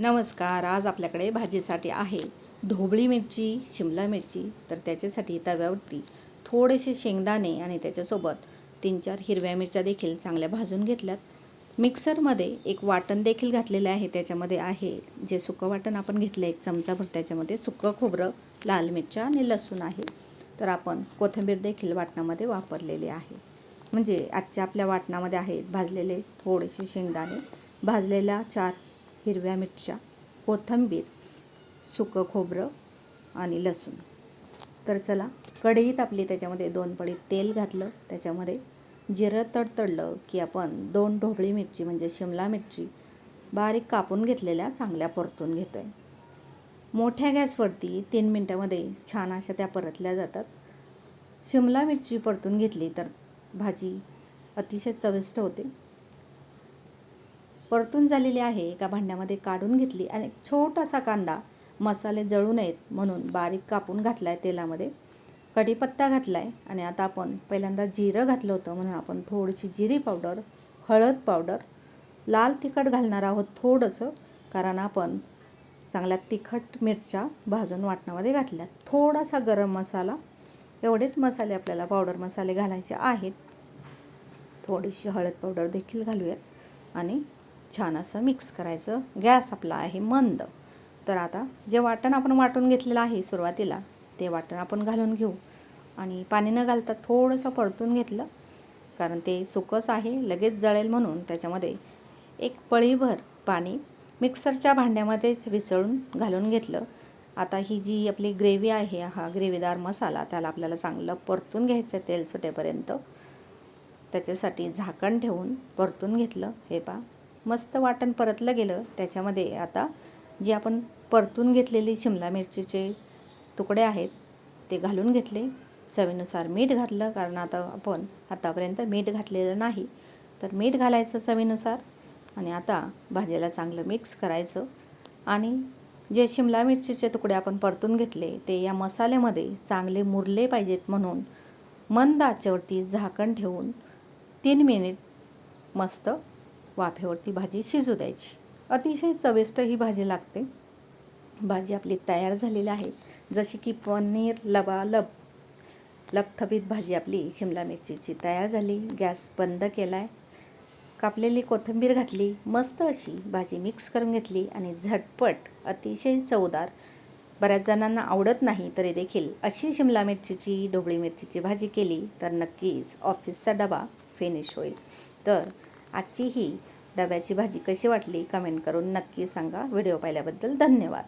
नमस्कार आज आपल्याकडे भाजीसाठी आहे ढोबळी मिरची शिमला मिरची तर त्याच्यासाठी तव्यावरती थोडेसे शेंगदाणे आणि त्याच्यासोबत तीन चार हिरव्या मिरच्या देखील चांगल्या भाजून घेतल्यात. मिक्सरमध्ये एक वाटण देखील घातलेलं आहे त्याच्यामध्ये आहे जे सुकं वाटण आपण घेतलं एक चमचाभर त्याच्यामध्ये सुकं खोबरं लाल मिरच्या आणि लसूण आहे. तर आपण कोथिंबीर देखील वाटणामध्ये वापरलेली आहे. म्हणजे आजच्या आपल्या वाटणामध्ये आहेत भाजलेले थोडेसे शेंगदाणे. भाजलेल्या चार हिरव्या मिरच्या कोथिंबीर सुकं खोबरं आणि लसूण. तर चला कढईत आपली त्याच्यामध्ये दोन पडी तेल घातलं. त्याच्यामध्ये जिरं तडतडलं की आपण दोन ढोबळी मिरची म्हणजे शिमला मिरची बारीक कापून घेतलेल्या चांगल्या परतून घेतो आहे मोठ्या गॅसवरती तीन मिनटामध्ये छान अशा त्या परतल्या जातात. शिमला मिरची परतून घेतली तर भाजी अतिशय चविष्ट होते. परतून झालेली आहे एका भांड्यामध्ये काढून घेतली आणि एक छोटासा कांदा मसाले जळू नयेत म्हणून बारीक कापून घातला आहे तेलामध्ये. कढीपत्ता घातला आहे आणि आता आपण पहिल्यांदा जिरं घातलं होतं म्हणून आपण थोडीशी जिरी पावडर हळद पावडर लाल तिखट घालणार आहोत थोडंसं कारण आपण चांगल्या तिखट मिरच्या भाजून वाटणामध्ये घातल्या थोडासा गरम मसाला एवढेच मसाले आपल्याला पावडर मसाले घालायचे आहेत. थोडीशी हळद पावडर देखील घालूयात आणि छान असं मिक्स करायचं. गॅस आपला आहे मंद. तर आता जे वाटण आपण वाटून घेतलेलं आहे सुरुवातीला ते वाटण आपण घालून घेऊ. आणि पाणी न घालता थोडंसं परतून घेतलं कारण ते सुकस आहे लगेच जळेल म्हणून त्याच्यामध्ये एक पळीभर पाणी मिक्सरच्या भांड्यामध्येच विसळून घालून घेतलं. आता ही जी आपली ग्रेव्ही आहे हा ग्रेव्हीदार मसाला त्याला आपल्याला चांगलं परतून घ्यायचं आहे तेल सुटेपर्यंत. त्याच्यासाठी झाकण ठेवून परतून घेतलं. हे पा मस्त वाटण परतलं गेलं. त्याच्यामध्ये आता जे आपण परतून घेतलेली शिमला मिरचीचे तुकडे आहेत ते घालून घेतले. चवीनुसार मीठ घातलं कारण आता आपण आतापर्यंत मीठ घातलेलं नाही. तर मीठ घालायचं चवीनुसार आणि आता भाजीला चांगलं मिक्स करायचं. आणि जे शिमला मिरचीचे तुकडे आपण परतून घेतले ते या मसाल्यामध्ये चांगले मुरले पाहिजेत म्हणून मंद आचेवरती झाकण ठेवून तीन मिनिट मस्त वाफेवरती भाजी शिजू द्यायची. अतिशय चविष्ट ही भाजी लागते. भाजी आपली तयार झालेली आहे. जशी की पनीर लबालब लपथबीत भाजी आपली शिमला मिरचीची तयार झाली. गॅस बंद केला आहे कापलेली कोथिंबीर घातली. मस्त अशी भाजी मिक्स करून घेतली आणि झटपट अतिशय चवदार बऱ्याच जणांना आवडत नाही तरी देखील अशी शिमला मिरचीची ढोबळी मिरचीची भाजी केली तर नक्कीच ऑफिसचा डबा फिनिश होईल. तर आजची ही डब्याची भाजी कशी वाटली कमेंट करून नक्की सांगा. व्हिडिओ पाहिल्याबद्दल धन्यवाद.